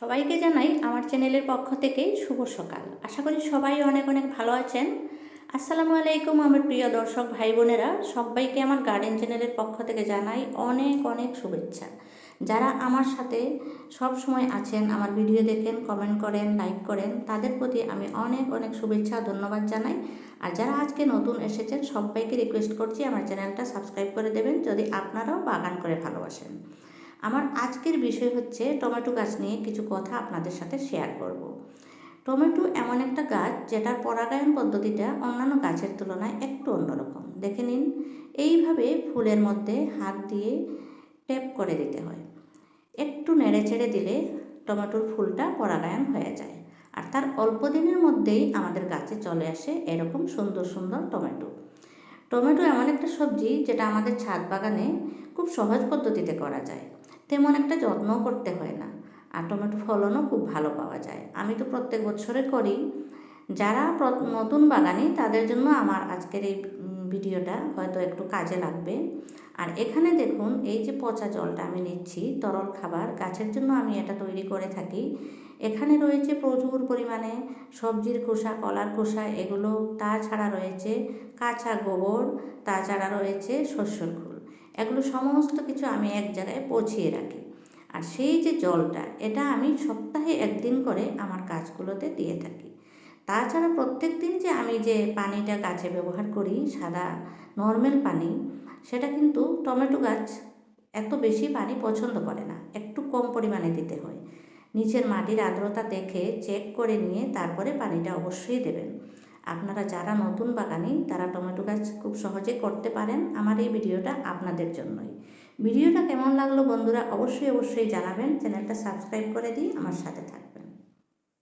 সবাইকে জানাই আমার চ্যানেলের পক্ষ থেকে শুভ সকাল। আশা করি সবাই অনেক অনেক ভালো আছেন। আসসালামু আলাইকুম আমার প্রিয় দর্শক ভাই বোনেরা। সবাইকে আমার গার্ডেন চ্যানেলের পক্ষ থেকে জানাই অনেক অনেক শুভেচ্ছা। যারা আমার সাথে সব সময় আছেন, আমার ভিডিও দেখেন কমেন্ট করেন লাইক করেন, তাদের প্রতি আমি অনেক অনেক শুভেচ্ছা, ধন্যবাদ জানাই। আর যারা আজকে নতুন এসেছেন, সবাইকে রিকোয়েস্ট করছি আমার চ্যানেলটা সাবস্ক্রাইব করে দেবেন, যদি আপনারাও বাগান করে ভালোবাসেন। আমার আজকের বিষয় হচ্ছে টমেটো গাছ নিয়ে কিছু কথা আপনাদের সাথে শেয়ার করব। টমেটো এমন একটা গাছ যেটার পরাগায়ন পদ্ধতিটা অন্যান্য গাছের তুলনায় একটু অন্যরকম। দেখে নিন, এইভাবে ফুলের মধ্যে হাত দিয়ে ট্যাপ করে দিতে হয়। একটু নেড়ে চেড়ে দিলে টমেটোর ফুলটা পরাগায়ন হয়ে যায় আর তার অল্প দিনের মধ্যেই আমাদের গাছে চলে আসে এরকম সুন্দর সুন্দর টমেটো। টমেটো এমন একটা সবজি যেটা আমাদের ছাদ বাগানে খুব সহজ পদ্ধতিতে করা যায়। তেমন একটা যত্নও করতে হয় না। আর টমেটো ফলনও খুব ভালো পাওয়া যায়। আমি তো প্রত্যেক বছরে করি। যারা নতুন বাগানি, তাদের জন্য আমার আজকের এই ভিডিওটা হয়তো একটু কাজে লাগবে। আর এখানে দেখুন, এই যে পচা জলটা আমি নিচ্ছি, তরল খাবার, গাছের জন্য আমি এটা তৈরি করে থাকি। এখানে রয়েছে প্রচুর পরিমাণে সবজির খোসা, কলার খোসা, এগুলো তাছাড়া রয়েছে কাঁচা গোবর, তাছাড়া রয়েছে শস্যর খোল। এগুলো সমস্ত কিছু আমি এক জায়গায় পচিয়ে রাখি। আর সেই যে জলটা, এটা আমি সপ্তাহে একদিন করে আমার গাছগুলোতে দিয়ে থাকি। তাছাড়া প্রত্যেক দিন যে আমি যে পানিটা গাছে ব্যবহার করি, সাদা নর্মাল পানি, সেটা কিন্তু টমেটো গাছ এত বেশি পানি পছন্দ করে না, একটু কম পরিমাণে দিতে হয়। নিচের মাটির আর্দ্রতা দেখে চেক করে নিয়ে তারপরে পানিটা অবশ্যই দেবেন। আপনারা যারা নতুন বাগানি, তারা টমেটো গাছ খুব সহজে করতে পারেন আমার এই ভিডিওটা আপনাদের জন্যই। ভিডিওটা কেমন লাগল বন্ধুরা অবশ্যই অবশ্যই জানাবেন। চ্যানেলটা সাবস্ক্রাইব করে দিয়ে আমার সাথে থাকবেন।